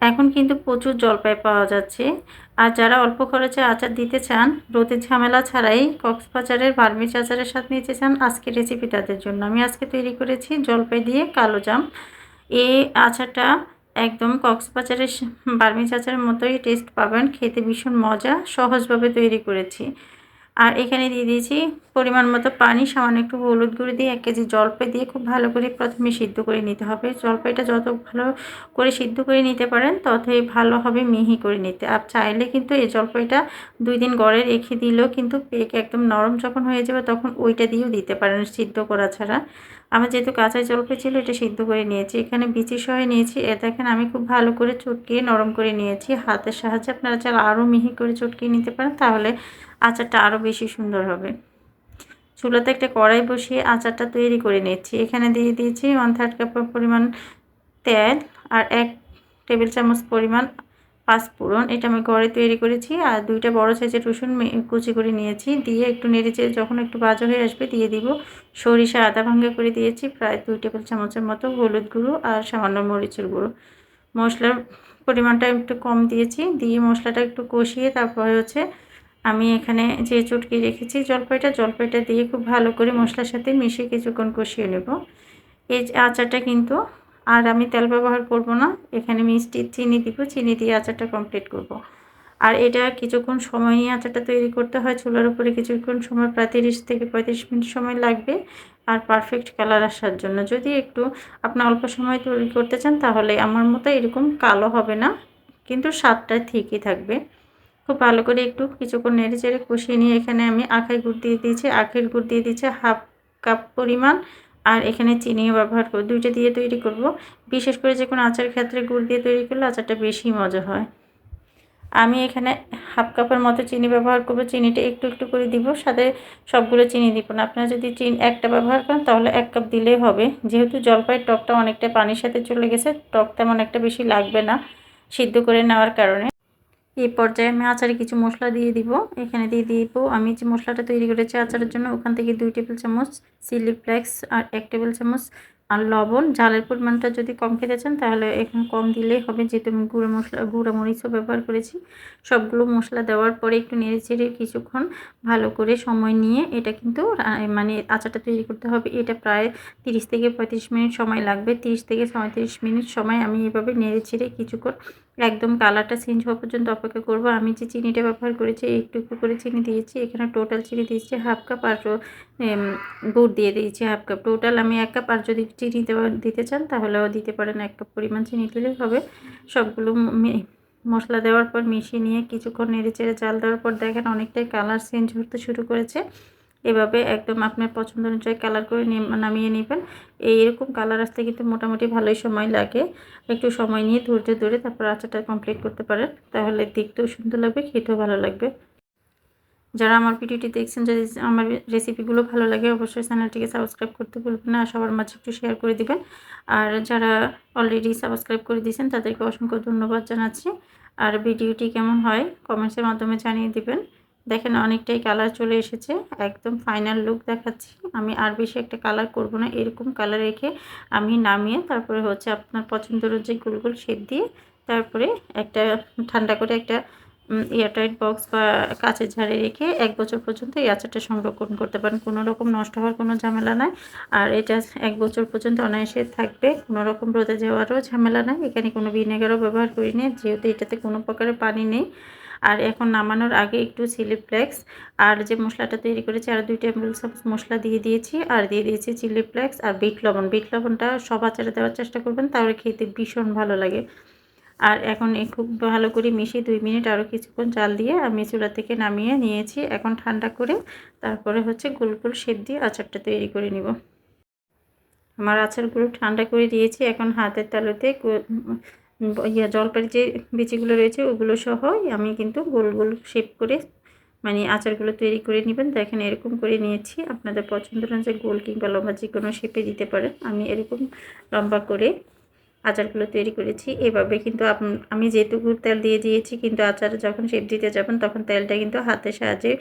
এখন কিন্তু প্রচুর জলপাই পাওয়া যাচ্ছে। আর যারা অল্প খরচে আচার দিতে চান রোদের ঝামেলা ছাড়াই কক্সবাজারের বার্মিজ আচারের সাথে নিতে চান, আজকের রেসিপি তাদের জন্য। আমি আজকে তৈরি করেছি জলপাই দিয়ে কালো জাম। এই আচারটা একদম কক্সবাজারের বার্মিজ আচারের মতোই টেস্ট পাবেন, খেতে ভীষণ মজা, সহজভাবে তৈরি করেছি। আর এখানে দিয়ে দিয়েছি পরিমাণ মতো পানি, সামান্য একটু হলুদ গুঁড়ো দিয়ে এক কেজি জলপাই দিয়ে খুব ভালো করে প্রথমে সিদ্ধ করে নিতে হবে। জলপাইটা যত ভালো করে সিদ্ধ করে নিতে পারেন, ততই ভালো হবে মিহি করে নিতে। আর চাইলে কিন্তু এই জলপাইটা দুই দিন গড়ে রেখে দিলেও কিন্তু পেক একদম নরম যখন হয়ে যাবে তখন ওইটা দিয়েও দিতে পারেন সিদ্ধ করা ছাড়া। আমার যেহেতু কাঁচা জলপাই ছিল, এটা সিদ্ধ করে নিয়েছি। এখানে বিচি সহ নিয়েছি। এ দেখেন আমি খুব ভালো করে চটকিয়ে নরম করে নিয়েছি। হাতের সাহায্যে আপনারা চাইলে আরও মিহি করে চটকিয়ে নিতে পারেন। তাহলে আচারটা আরও বেশি সুন্দর হবে। চুলাতে একটা কড়াই বসিয়ে আচারটা তৈরি করে নিচ্ছি। এখানে দিয়ে দিয়েছি ওয়ান থার্ড কাপ পরিমাণ তেল আর এক টেবিল চামচ পরিমাণ পাঁচফোড়ন। এটা আমি ঘরে তৈরি করেছি আর দুইটা বড় সাইজের রসুন কুচি করে নিয়েছি। দিয়ে একটু নেড়েচে যখন একটু বাজা হয়ে আসবে দিয়ে দিব সরিষা আদা ভাঙ্গা করে দিয়েছি প্রায় দুই টেবিল চামচের মতো হলুদ গুঁড়ো আর সামান্য মরিচের গুঁড়ো। মশলার পরিমাণটা একটু কম দিয়েছি। দিয়ে মশলাটা একটু কষিয়ে তারপরে হচ্ছে আমি এখানে যে চটকি রেখেছি, জলপাইটা জলপাইটা দিয়ে খুব ভালো করে মশলার সাথে মিশিয়ে কিছুক্ষণ কষিয়ে নেব। এই আচারটা কিন্তু আর আমি তেল ব্যবহার করব না, এখানে মিষ্টি চিনি দিব, চিনি দিয়ে আচারটা কমপ্লিট করব। আর এটা কিছুক্ষণ সময় নিয়ে আচারটা তৈরি করতে হয়, চুলার উপরে কিছুক্ষণ সময়, প্রায় তিরিশ থেকে পঁয়ত্রিশ মিনিট সময় লাগবে আর পারফেক্ট কালার আসার জন্য। যদি একটু আপনার অল্প সময় তৈরি করতে চান তাহলে আমার মতো এরকম কালো হবে না, কিন্তু স্বাদটা ঠিকই থাকবে। খুব ভালো করে একটু কিছুক্ষণ নেড়ে চেড়ে কষিয়ে নিয়ে এখানে আমি আখের গুড় দিয়ে দিয়েছি। আখের গুড় দিয়ে দিয়েছি হাফ কাপ পরিমাণ। আর এখানে চিনিও ব্যবহার করব। দুইটা দিয়ে তৈরি করব। বিশেষ করে যে কোনো আচার ক্ষেত্রে গুড় দিয়ে তৈরি করলে আচারটা বেশি মজা হয়। আমি এখানে হাফ কাপের মতো চিনি ব্যবহার করব। চিনিটা একটু একটু করে দিব। সাথে সবগুলো চিনি দিব না। আপনারা যদি চিনি একটা ব্যবহার করেন তাহলে এক কাপ দিলেই হবে। যেহেতু জলপাইয়ের টকটা অনেকটা পানির সাথে চলে গেছে, টক তেমন একটা বেশি লাগবে না সিদ্ধ করে নেওয়ার কারণে। এই পর্যায়ে আমি আচারে কিছু মশলা দিয়ে দিব। এখানে দিয়ে দিব, আমি যে মশলাটা তৈরি করেছি আচারের জন্য, ওখান থেকে দুই টেবিল চামচ চিলি ফ্লেক্স আর এক টেবিল চামচ আর লবণ, ঝালের পরিমাণটা যদি কম খেতে চান, তাহলে এখানে কম দিলেই হবে। যেহেতু আমি গুঁড়ো মশলা, গুঁড়ো মরিচও ব্যবহার করেছি, সবগুলো মশলা দেওয়ার পরে একটু নেড়ে চেড়ে কিছুক্ষণ ভালো করে সময় নিয়ে এটা কিন্তু মানে আচারটা তৈরি করতে হবে। এটা প্রায় তিরিশ থেকে পঁয়ত্রিশ মিনিট সময় লাগবে। তিরিশ থেকে পঁয়ত্রিশ মিনিট সময় আমি এভাবে নেড়ে চেড়ে কিছুক্ষণ একদম কালারটা চেঞ্জ হওয়া পর্যন্ত অপেক্ষা করব। আমি যে চিনিটা ব্যবহার করেছি, একটু একটু করে চিনি দিয়েছি। এখানে টোটাল চিনি দিয়েছি হাফ কাপ আর গুড় দিয়ে দিয়েছি হাফ কাপ টোটাল আমি এক কাপ আর যদি চিনি দেওয়া দিতে চান তাহলেও দিতে পারেন। এক কাপ পরিমাণ চিনি দিলেই হবে। সবগুলো মশলা দেওয়ার পর মিশিয়ে নিয়ে কিছুক্ষণ নেড়ে চেড়ে চাল দেওয়ার পর দেখেন অনেকটাই কালার চেঞ্জ হতে শুরু করেছে। এভাবে একদম আপনার পছন্দ অনুযায়ী কালার করে নামিয়ে নেবেন। এই এরকম কালার আসতে কিন্তু মোটামুটি ভালোই সময় লাগে। একটু সময় নিয়ে ধৈর্য ধরে তারপর আচারটা কমপ্লিট করতে পারেন। তাহলে দেখতেও সুন্দর লাগবে, খেতেও ভালো লাগবে। যারা আমার ভিডিওটি দেখছেন, যদি আমার রেসিপিগুলো ভালো লাগে, অবশ্যই চ্যানেলটিকে সাবস্ক্রাইব করতে ভুলবেন না। সবার মাঝে একটু শেয়ার করে দিবেন। আর যারা অলরেডি সাবস্ক্রাইব করে দিয়েছেন, তাদেরকে অসংখ্য ধন্যবাদ জানাচ্ছি। আর ভিডিওটি কেমন হয় কমেন্টসের মাধ্যমে জানিয়ে দিবেন। দেখেন, অনেকটাই কালার চলে এসেছে। একদম ফাইনাল লুক দেখাচ্ছি। আমি আর বেশি একটা কালার করব না। এরকম কালার রেখে আমি নামিয়ে তারপরে হচ্ছে আপনার পছন্দের যে গুলগুল শেপ দিয়ে, তারপরে একটা ঠান্ডা করে একটা এয়ারটাইট বক্স বা কাঁচের ঝাড়ে রেখে এক বছর পর্যন্ত এই আচারটা সংরক্ষণ করতে পারেন। কোনো রকম নষ্ট হওয়ার কোনো ঝামেলা নাই। আর এটা এক বছর পর্যন্ত অনায়াসে থাকবে। কোনো রকম রোদে যাওয়ারও ঝামেলা নাই। এখানে কোনো ভিনেগারও ব্যবহার করিনি। যেহেতু এটাতে কোনো প্রকারের পানি নেই। আর এখন নামানোর আগে একটু চিলি ফ্লেক্স আর যে মশলাটা তৈরি করেছি, আর দুই টেবিল চামচ মশলা দিয়ে দিয়েছি। আর দিয়ে দিয়েছি চিলি ফ্লেক্স আর বিট লবণ। বিট লবণটা সব আচারে দেওয়ার চেষ্টা করবেন, তাহলে খেতে ভীষণ ভালো লাগে। আর এখন খুব ভালো করে মিশিয়ে দুই মিনিট আরও কিছুক্ষণ চাল দিয়ে আমি চুলা থেকে নামিয়ে নিয়েছি। এখন ঠান্ডা করে তারপরে হচ্ছে গোল গোল শেপ দিয়ে আচারটা তৈরি করে নিব। আমার আচারগুলো ঠান্ডা করে দিয়েছি। এখন হাতের তালুতে ইয়া জলপাইয়ের যে বিচিগুলো রয়েছে ওগুলো সহ আমি কিন্তু গোল গোল শেপ করে মানে আচারগুলো তৈরি করে নেবেন। দেখেন এরকম করে নিয়েছি। আপনাদের পছন্দ অনুযায়ী গোল কিংবা লম্বা যে কোনো শেপে দিতে পারেন। আমি এরকম লম্বা করে আচারগুলো তৈরি করেছি। এভাবে কিন্তু আমি যেটুকু তেল দিয়ে দিয়েছি কিন্তু আচার যখন শেপ দিতে যাবেন তখন তেলটা কিন্তু হাতের সাহায্যে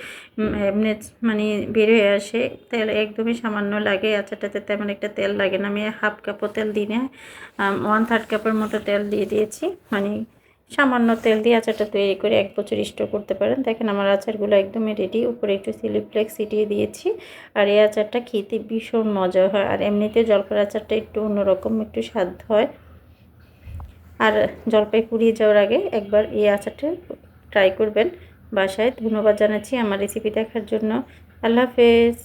এমনি মানে বের হয়ে আসে। তেল একদমই সামান্য লাগে, আচারটাতে তেমন একটা তেল লাগে না। আমি হাফ কাপও তেল দিই না ওয়ান থার্ড কাপের মতো তেল দিয়ে দিয়েছি। মানে সামান্য তেল দিয়ে আচারটা তৈরি করে এক বছর স্টোর করতে পারেন। দেখেন আমার আচারগুলো একদমই রেডি উপরে একটু চিলি ফ্লেক্স ছিটিয়ে দিয়েছি। আর এই আচারটা খেতে ভীষণ মজা হয়। আর এমনিতে জলপাই আচারটা একটু অন্যরকম, একটু স্বাদ হয়। আর জলপাই পুড়িয়ে যাওয়ার আগে একবার এই আচারটা ট্রাই করবেন। বাসায় ধন্যবাদ জানাচ্ছি আমার রেসিপি দেখার জন্য। আল্লাহ হাফেজ।